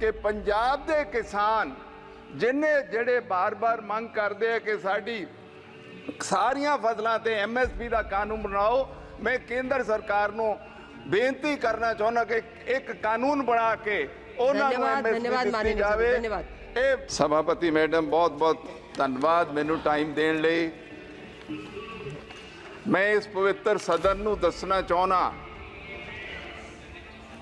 ਕਿ ਪੰਜਾਬ ਦੇ ਕਿਸਾਨ ਜਿੰਨੇ ਜਿਹੜੇ ਬਾਰ-ਬਾਰ ਮੰਗ ਕਰਦੇ ਆ ਕਿ ਸਾਡੀ ਸਾਰੀਆਂ ਫਸਲਾਂ ਤੇ ਐਮਐਸਪੀ ਦਾ ਕਾਨੂੰਨ ਬਣਾਓ ਮੈਂ ਕੇਂਦਰ ਸਰਕਾਰ ਨੂੰ ਬੇਨਤੀ ਕਰਨਾ ਚਾਹੁੰਦਾ ਕਿ ਇੱਕ ਕਾਨੂੰਨ ਬਣਾ ਕੇ ਉਹਨਾਂ ਨੂੰ ਐਮਐਸਪੀ ਦਿੱਤੀ ਜਾਵੇ। ਇਹ ਸਭਾਪਤੀ ਮੈਡਮ ਬਹੁਤ-ਬਹੁਤ ਧੰਨਵਾਦ ਮੈਨੂੰ ਟਾਈਮ ਦੇਣ ਲਈ। ਮੈਂ ਇਸ ਪਵਿੱਤਰ ਸਦਨ ਨੂੰ ਦੱਸਣਾ ਚਾਹੁੰਦਾ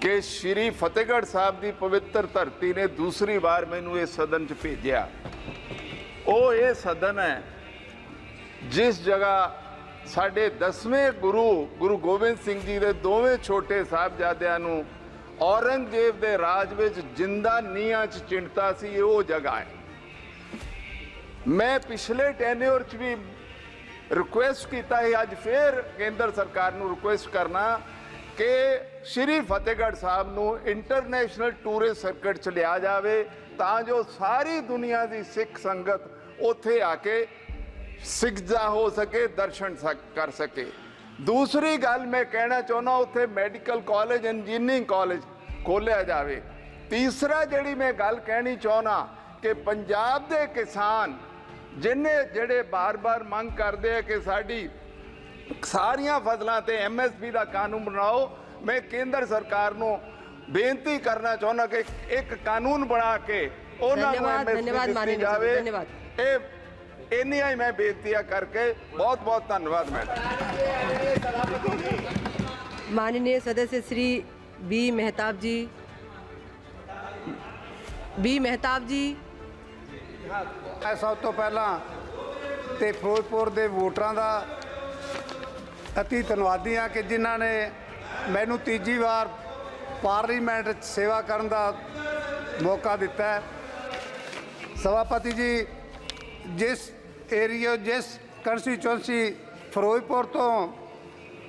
ਕਿ ਸ਼੍ਰੀ ਫਤਿਹਗੜ੍ਹ ਸਾਹਿਬ ਦੀ ਪਵਿੱਤਰ ਧਰਤੀ ਨੇ ਦੂਸਰੀ ਵਾਰ ਮੈਨੂੰ ਇਸ ਸਦਨ 'ਚ ਭੇਜਿਆ। ਉਹ ਇਹ ਸਦਨ ਹੈ ਜਿਸ ਜਗ੍ਹਾ ਸਾਡੇ 10ਵੇਂ ਗੁਰੂ ਗੁਰੂ ਗੋਬਿੰਦ ਸਿੰਘ ਜੀ ਦੇ ਦੋਵੇਂ ਛੋਟੇ ਸਾਹਿਬਜ਼ਾਦਿਆਂ ਨੂੰ ਔਰੰਗਜ਼ੇਬ ਦੇ ਰਾਜ ਵਿੱਚ ਜਿੰਦਾ ਨੀਹਾਂ 'ਚ ਚਿੰਤਾ ਸੀ ਉਹ ਜਗ੍ਹਾ ਹੈ। ਮੈਂ ਪਿਛਲੇ ਟੈਨਿਓਰ 'ਚ ਵੀ ਰਿਕੁਐਸਟ ਕੀਤਾ ਹੈ ਅੱਜ ਫੇਰ ਕੇਂਦਰ ਸਰਕਾਰ ਨੂੰ ਰਿਕੁਐਸਟ ਕਰਨਾ ਕਿ ਸ਼੍ਰੀ ਫਤਿਹਗੜ੍ਹ ਸਾਹਿਬ ਨੂੰ ਇੰਟਰਨੈਸ਼ਨਲ ਟੂਰਿਸਟ ਸਰਕਟ 'ਚ ਲਿਆ ਜਾਵੇ ਤਾਂ ਜੋ ਸਾਰੀ ਦੁਨੀਆ ਦੀ ਸਿੱਖ ਸੰਗਤ ਉੱਥੇ ਆ ਕੇ ਸਿੱਖਦਾ ਹੋ ਸਕੇ, ਦਰਸ਼ਨ ਸਕ- ਕਰ ਸਕੇ। ਦੂਸਰੀ ਗੱਲ ਮੈਂ ਕਹਿਣਾ ਚਾਹੁੰਦਾ, ਉੱਥੇ ਮੈਡੀਕਲ ਕਾਲਜ ਇੰਜੀਨੀਅਰਿੰਗ ਕਾਲਜ ਖੋਲ੍ਹਿਆ ਜਾਵੇ। ਤੀਸਰਾ ਜਿਹੜੀ ਮੈਂ ਗੱਲ ਕਹਿਣੀ ਚਾਹੁੰਦਾ ਕਿ ਪੰਜਾਬ ਦੇ ਕਿਸਾਨ ਜਿੰਨੇ ਜਿਹੜੇ ਬਾਰ-ਬਾਰ ਮੰਗ ਕਰਦੇ ਆ ਕਿ ਸਾਡੀ ਸਾਰੀਆਂ ਫਸਲਾਂ ਤੇ ਐਮਐਸਪੀ ਦਾ ਕਾਨੂੰਨ ਬਣਾਓ। ਮੈਂ ਕੇਂਦਰ ਸਰਕਾਰ ਨੂੰ ਬੇਨਤੀ ਕਰਨਾ ਚਾਹੁੰਦਾ ਕਿ ਇੱਕ ਕਾਨੂੰਨ ਬਣਾ ਕੇ ਉਹਨਾਂ ਨੂੰ ਧੰਨਵਾਦ ਮਾਨਨੀ ਜਾਵੇ। ਧੰਨਵਾਦ। ਇਹ ਇੰਨੀਆਂ ਹੀ ਮੈਂ ਬੇਨਤੀਆਂ ਕਰਕੇ ਬਹੁਤ ਬਹੁਤ ਧੰਨਵਾਦ ਮੈਡਮ माननीय सदस्य श्री बी मेहताब जी ਬੀ ਮਹਿਤਾਬ ਜੀ। ਸਭ ਤੋਂ ਪਹਿਲਾਂ ਤੇ ਫਿਰੋਜ਼ਪੁਰ ਦੇ ਵੋਟਰਾਂ ਦਾ ਅਤੀ ਧੰਨਵਾਦੀ ਹਾਂ ਕਿ ਜਿਨ੍ਹਾਂ ਨੇ ਮੈਨੂੰ ਤੀਜੀ ਵਾਰ ਪਾਰਲੀਮੈਂਟ 'ਚ ਸੇਵਾ ਕਰਨ ਦਾ ਮੌਕਾ ਦਿੱਤਾ ਹੈ। ਸਭਾਪਤੀ ਜੀ, ਜਿਸ ਏਰੀਆ ਜਿਸ ਕੰਸਟੀਚੁਐਂਸੀ ਫਿਰੋਜ਼ਪੁਰ ਤੋਂ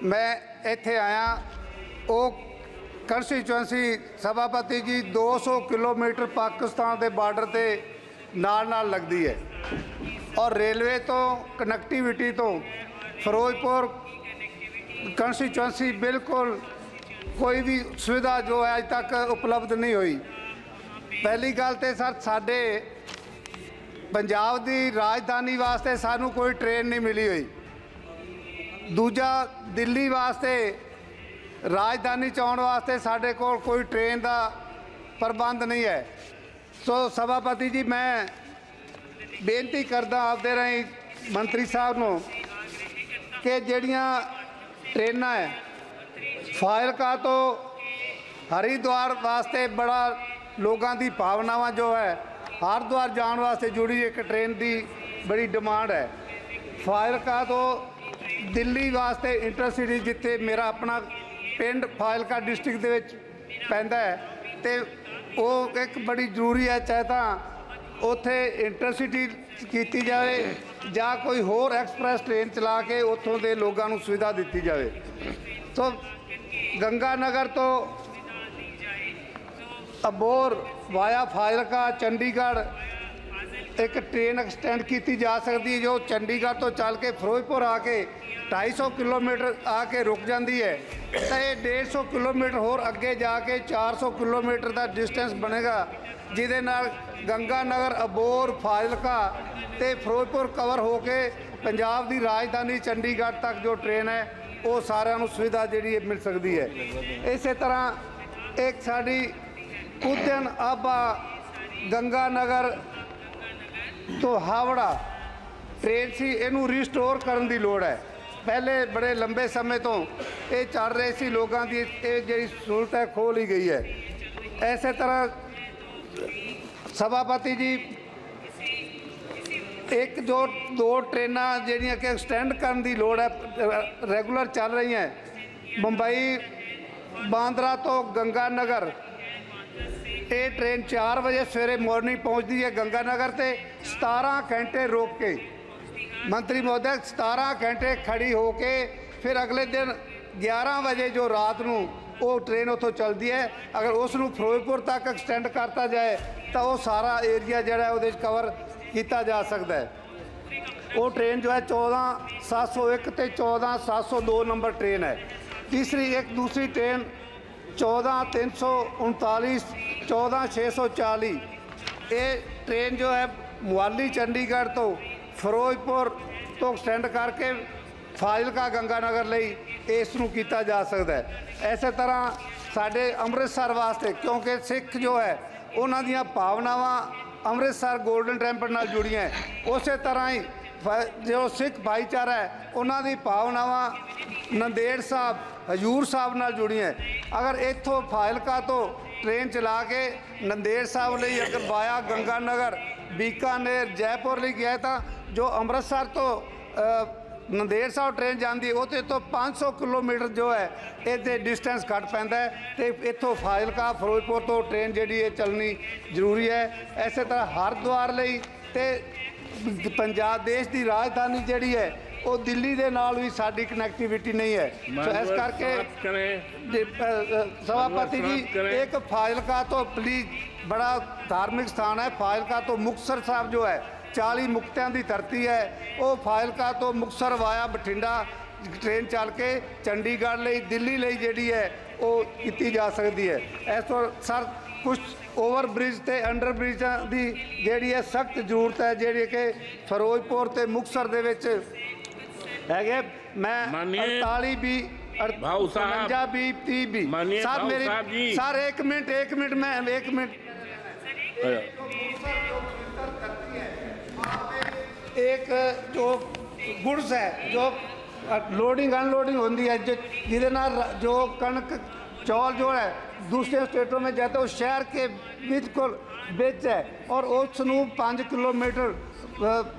ਮੈਂ ਇੱਥੇ ਆਇਆ, ਉਹ ਕੰਸਟੀਚੁਐਂਸੀ ਸਭਾਪਤੀ ਜੀ 200 ਕਿਲੋਮੀਟਰ ਪਾਕਿਸਤਾਨ ਦੇ ਬਾਰਡਰ ਤੇ ਨਾਲ ਨਾਲ ਲੱਗਦੀ ਹੈ। ਔਰ ਰੇਲਵੇ ਤੋਂ ਕਨੈਕਟੀਵਿਟੀ ਤੋਂ ਫਿਰੋਜ਼ਪੁਰ ਕੰਸਟੀਚੁਐਂਸੀ ਬਿਲਕੁਲ ਕੋਈ ਵੀ ਸੁਵਿਧਾ ਜੋ ਹੈ ਅਜ ਤੱਕ ਉਪਲਬਧ ਨਹੀਂ ਹੋਈ। ਪਹਿਲੀ ਗੱਲ ਤੇ ਸਰ, ਸਾਡੇ ਪੰਜਾਬ ਦੀ ਰਾਜਧਾਨੀ ਵਾਸਤੇ ਸਾਨੂੰ ਕੋਈ ਟ੍ਰੇਨ ਨਹੀਂ ਮਿਲੀ ਹੋਈ। ਦੂਜਾ, ਦਿੱਲੀ ਵਾਸਤੇ, ਰਾਜਧਾਨੀ ਚ ਆਉਣ ਵਾਸਤੇ ਸਾਡੇ ਕੋਲ ਕੋਈ ਟ੍ਰੇਨ ਦਾ ਪ੍ਰਬੰਧ ਨਹੀਂ ਹੈ। ਸੋ ਸਭਾਪਤੀ ਜੀ, ਮੈਂ ਬੇਨਤੀ ਕਰਦਾ ਆਪਦੇ ਰਾਹੀਂ ਮੰਤਰੀ ਸਾਹਿਬ ਨੂੰ ਕਿ ਜਿਹੜੀਆਂ ਟ੍ਰੇਨਾਂ ਹੈ। ਫਾਜ਼ਿਲਕਾ ਤੋਂ ਹਰਿਦੁਆਰ ਵਾਸਤੇ ਬੜਾ ਲੋਕਾਂ ਦੀ ਭਾਵਨਾਵਾਂ ਜੋ ਹੈ, ਹਰਿਦੁਆਰ ਜਾਣ ਵਾਸਤੇ ਜੁੜੀ ਇੱਕ ਟ੍ਰੇਨ ਦੀ ਬੜੀ ਡਿਮਾਂਡ ਹੈ। ਫਾਜ਼ਿਲਕਾ ਤੋਂ ਦਿੱਲੀ ਵਾਸਤੇ ਇੰਟਰਸਿਟੀ ਜਿੱਥੇ ਮੇਰਾ ਆਪਣਾ ਪਿੰਡ ਫਾਜ਼ਿਲਕਾ ਡਿਸਟ੍ਰਿਕਟ ਦੇ ਵਿੱਚ ਪੈਂਦਾ ਹੈ ਤੇ ਉਹ ਇੱਕ ਬੜੀ ਜ਼ਰੂਰੀ ਹੈ, ਚਾਹੇ ਤਾਂ ਉੱਥੇ ਇੰਟਰਸਿਟੀ ਕੀਤੀ ਜਾਵੇ ਜਾਂ ਕੋਈ ਹੋਰ ਐਕਸਪ੍ਰੈਸ ਟ੍ਰੇਨ ਚਲਾ ਕੇ ਉੱਥੋਂ ਦੇ ਲੋਕਾਂ ਨੂੰ ਸੁਵਿਧਾ ਦਿੱਤੀ ਜਾਵੇ। ਸੋ ਗੰਗਾ ਨਗਰ ਤੋਂ ਅਬੋਰ ਵਾਇਆ ਫਾਜ਼ਿਲਕਾ, ਚੰਡੀਗੜ੍ਹ ਇੱਕ ਟ੍ਰੇਨ ਐਕਸਟੈਂਡ ਕੀਤੀ ਜਾ ਸਕਦੀ ਹੈ, ਜੋ ਚੰਡੀਗੜ੍ਹ ਤੋਂ ਚੱਲ ਕੇ ਫਿਰੋਜ਼ਪੁਰ ਆ ਕੇ 250 ਕਿਲੋਮੀਟਰ ਆ ਕੇ ਰੁਕ ਜਾਂਦੀ ਹੈ। ਤਾਂ ਇਹ 150 ਕਿਲੋਮੀਟਰ ਹੋਰ ਅੱਗੇ ਜਾ ਕੇ 400 ਕਿਲੋਮੀਟਰ ਦਾ ਡਿਸਟੈਂਸ ਬਣੇਗਾ। ਜਿਹਦੇ ਨਾਲ ਗੰਗਾ ਨਗਰ ਅਬੋਰ, ਫਾਜ਼ਿਲਕਾ ਤੇ ਫਿਰੋਜ਼ਪੁਰ ਕਵਰ ਹੋ ਕੇ ਪੰਜਾਬ ਦੀ ਰਾਜਧਾਨੀ ਚੰਡੀਗੜ੍ਹ ਤੱਕ ਜੋ ਟ੍ਰੇਨ ਹੈ, ਉਹ ਸਾਰਿਆਂ ਨੂੰ ਸੁਵਿਧਾ ਜਿਹੜੀ ਹੈ ਮਿਲ ਸਕਦੀ ਹੈ। ਇਸੇ ਤਰ੍ਹਾਂ ਇੱਕ ਸਾਡੀ ਉਦਯਨ ਆਬਾ ਗੰਗਾ ਨਗਰ ਤੋਂ ਹਾਵੜਾ ਟ੍ਰੇਨ ਸੀ, ਇਹਨੂੰ ਰੀਸਟੋਰ ਕਰਨ ਦੀ ਲੋੜ ਹੈ। ਪਹਿਲੇ ਬੜੇ ਲੰਬੇ ਸਮੇਂ ਤੋਂ ਇਹ ਚੱਲ ਰਹੀ ਸੀ, ਲੋਕਾਂ ਦੀ ਇਹ ਜਿਹੜੀ ਸਹੂਲਤ ਹੈ, ਖੋਹ ਹੀ ਗਈ ਹੈ। ਐਸੇ ਤਰ੍ਹਾਂ ਸਭਾਪਤੀ ਜੀ, ਇੱਕ ਜੋ ਦੋ ਟ੍ਰੇਨਾਂ ਜਿਹੜੀਆਂ ਕਿ ਐਕਸਟੈਂਡ ਕਰਨ ਦੀ ਲੋੜ ਹੈ ਰੈਗੂਲਰ ਚੱਲ ਰਹੀਆਂ ਮੁੰਬਈ, ਬਾਂਦਰਾ ਤੋਂ ਗੰਗਾ ਨਗਰ ਇਹ ਟ੍ਰੇਨ 4 ਵਜੇ ਸਵੇਰੇ ਮਾਰਨਿੰਗ ਪਹੁੰਚਦੀ ਹੈ ਗੰਗਾ ਨਗਰ ਤੇ 17 ਘੰਟੇ ਰੋਕ ਕੇ। ਮੰਤਰੀ ਮਹੋਦय 17 ਘੰਟੇ ਖੜੀ ਹੋ ਕੇ, ਫਿਰ ਅਗਲੇ ਦਿਨ 11 ਵਜੇ ਜੋ ਰਾਤ ਨੂੰ ਉਹ ਟ੍ਰੇਨ ਉੱਥੋਂ ਚੱਲਦੀ ਹੈ। ਅਗਰ ਉਸ ਨੂੰ ਫਿਰੋਜ਼ਪੁਰ ਤੱਕ ਐਕਸਟੈਂਡ ਕਰਤਾ ਜਾਏ, ਤਾਂ ਉਹ ਸਾਰਾ ਏਰੀਆ ਜਿਹੜਾ ਉਹਦੇ ਵਿੱਚ ਕਵਰ ਕੀਤਾ ਜਾ ਸਕਦਾ ਹੈ। ਉਹ ਟ੍ਰੇਨ ਜੋ ਹੈ 14701 ਤੇ 14702 ਨੰਬਰ ਟ੍ਰੇਨ ਹੈ। ਤੀਸਰੀ ਇੱਕ, ਦੂਸਰੀ ਟ੍ਰੇਨ 14339 14640 ਇਹ ਟ੍ਰੇਨ ਜੋ ਹੈ ਮੁਹਾਲੀ, ਚੰਡੀਗੜ੍ਹ ਤੋਂ ਫਿਰੋਜ਼ਪੁਰ ਤੋਂ ਸਟੈਂਡ ਕਰਕੇ ਫਾਜ਼ਿਲਕਾ, ਗੰਗਾਨਗਰ ਲਈ ਇਸ ਨੂੰ ਕੀਤਾ ਜਾ ਸਕਦਾ ਹੈ ਐਸੇ ਤਰ੍ਹਾਂ ਸਾਡੇ ਅੰਮ੍ਰਿਤਸਰ ਵਾਸਤੇ, ਕਿਉਂਕਿ ਸਿੱਖ ਜੋ ਹੈ, ਉਹਨਾਂ ਦੀਆਂ ਭਾਵਨਾਵਾਂ ਅੰਮ੍ਰਿਤਸਰ 골ਡਨ ਟੈਂਪਲ ਨਾਲ ਜੁੜੀਆਂ ਹੈ। ਉਸੇ ਤਰ੍ਹਾਂ ਹੀ ਫ- ਜੋ ਸਿੱਖ ਭਾਈਚਾਰਾ ਹੈ, ਉਹਨਾਂ ਦੀ ਭਾਵਨਾਵਾਂ ਨੰਦੇੜ ਸਾਹਿਬ, ਹਜੂਰ ਸਾਹਿਬ ਨਾਲ ਜੁੜੀਆਂ ਹੈ। ਅਗਰ ਇੱਥੋਂ ਫਾਜ਼ਿਲਕਾ ਤੋਂ ਟ੍ਰੇਨ ਚਲਾ ਕੇ ਨੰਦੇੜ ਸਾਹਿਬ ਲਈ ਅਗਰ ਵਾਇਆ ਗੰਗਾ ਨਗਰ, ਬੀਕਾਨੇਰ, ਜੈਪੁਰ ਲਈ ਗਿਆ ਤਾਂ ਜੋ ਅੰਮ੍ਰਿਤਸਰ ਤੋਂ ਨੰਦੇੜ ਸਾਹਿਬ ਟ੍ਰੇਨ ਜਾਂਦੀ ਉਹਦੇ ਤੋਂ 500 ਕਿਲੋਮੀਟਰ ਜੋ ਹੈ ਇਹਦੇ ਡਿਸਟੈਂਸ ਘੱਟ ਪੈਂਦਾ ਹੈ ਤੇ ਇੱਥੋਂ ਫਾਜ਼ਿਲਕਾ ਫਿਰੋਜ਼ਪੁਰ ਤੋਂ ਟ੍ਰੇਨ ਜਿਹੜੀ ਇਹ ਚੱਲਣੀ ਜ਼ਰੂਰੀ ਹੈ। ਐਸੇ ਤਰ੍ਹਾਂ ਹਰਿਦੁਆਰ ਲਈ ਤੇ ਪੰਜਾਬ ਦੇਸ਼ ਦੀ ਰਾਜਧਾਨੀ ਜਿਹੜੀ ਹੈ ਉਹ ਦਿੱਲੀ ਦੇ ਨਾਲ ਵੀ ਸਾਡੀ ਕਨੈਕਟੀਵਿਟੀ ਨਹੀਂ ਹੈ। ਸੋ ਇਸ ਕਰਕੇ ਸਭਾਪਤੀ ਜੀ ਇੱਕ ਫਾਜ਼ਿਲਕਾ ਤੋਂ ਪਲੀਜ਼ ਬੜਾ ਧਾਰਮਿਕ ਸਥਾਨ ਹੈ। ਫਾਜ਼ਿਲਕਾ ਤੋਂ ਮੁਕਤਸਰ ਸਾਹਿਬ ਜੋ ਹੈ 40 ਮੁਕਤਿਆਂ ਦੀ ਧਰਤੀ ਹੈ। ਉਹ ਫਾਇਲਕਾ ਤੋਂ ਮੁਕਸਰ ਵਾਇਆ ਬਠਿੰਡਾ ਟ੍ਰੇਨ ਚੱਲ ਕੇ ਚੰਡੀਗੜ੍ਹ ਲਈ ਦਿੱਲੀ ਲਈ ਜਿਹੜੀ ਹੈ ਉਹ ਕੀਤੀ ਜਾ ਸਕਦੀ ਹੈ। ਇਸ ਤੋਂ ਸਰ ਕੁਝ ਓਵਰ ਬ੍ਰਿਜ ਤੇ ਅੰਡਰ ਬ੍ਰਿਜਾਂ ਦੀ ਜਿਹੜੀ ਹੈ ਸਖਤ ਜ਼ਰੂਰਤ ਹੈ ਜਿਹੜੀ ਕਿ ਫਿਰੋਜ਼ਪੁਰ ਤੇ ਮੁਕਸਰ ਦੇ ਵਿੱਚ ਹੈਗੇ। ਮੈਂ 48 ਵੀ ਭਾਉ ਸਾਹਿਬ 50 ਵੀ 30 ਵੀ ਸਰ ਮੇਰੀ ਸਰ 1 ਮਿੰਟ 1 ਮਿੰਟ ਮੈਂ 1 ਮਿੰਟ। एक जो ਗੁੱਡਸ ਹੈ ਜੋ ਲੋਡਿੰਗ ਅਨਲੋਡਿੰਗ ਹੁੰਦੀ ਹੈ ਜਿਹਦੇ ਨਾਲ ਜੋ ਕਣਕ चौल जो है दूसरे स्टेटों में जाते हैं वो शहर के बिल्कुल बेच है और उसनू पाँच किलोमीटर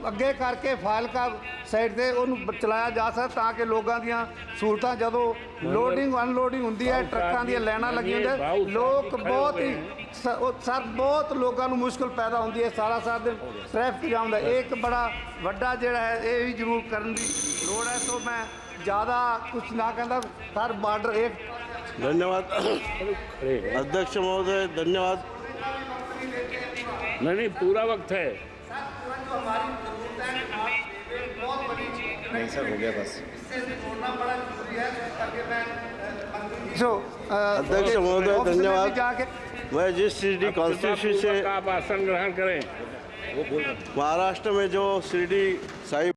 ਅੱਗੇ ਕਰਕੇ ਫਾਜ਼ਿਲਕਾ ਸਾਈਡ ਤੇ ਉਹਨੂੰ ਬ- ਚਲਾਇਆ ਜਾ ਸਕਦਾ ਤਾਂ ਕਿ ਲੋਕਾਂ ਦੀਆਂ ਸਹੂਲਤਾਂ ਜਦੋਂ ਲੋਡਿੰਗ ਅਨਲੋਡਿੰਗ ਹੁੰਦੀ ਹੈ ਟਰੱਕਾਂ ਦੀਆਂ ਲਾਈਨਾਂ ਲੱਗੀਆਂ ਹੁੰਦੀਆਂ ਲੋਕ ਬਹੁਤ ਹੀ ਸ- ਉਹ ਸਰ ਬਹੁਤ ਲੋਕਾਂ ਨੂੰ ਮੁਸ਼ਕਲ ਪੈਦਾ ਹੁੰਦੀ ਹੈ ਸਾਰਾ ਸਾਰਾ ਦਿਨ ਟ੍ਰੈਫਿਕ ਜਾਮ ਦਾ ਇਹ ਇੱਕ ਬੜਾ ਵੱਡਾ ਜਿਹੜਾ ਹੈ ਇਹ ਵੀ ਜ਼ਰੂਰ ਕਰਨ ਦੀ ਲੋੜ ਹੈ ਸੋ ਮੈਂ ਜ਼ਿਆਦਾ ਕੁਝ ਨਾ ਕਹਿੰਦਾ ਸਰ ਬਾਰਡਰ ਇੱਕ धन्यवाद खड़े हैं। अध्यक्ष महोदय धन्यवाद नहीं नहीं पूरा वक्त है सो अध्यक्ष महोदय, धन्यवाद। जाके मैं जिस शिरडी कॉन्स्टिट्यूशन से आप आसन ग्रहण करें महाराष्ट्र में जो शिरडी साई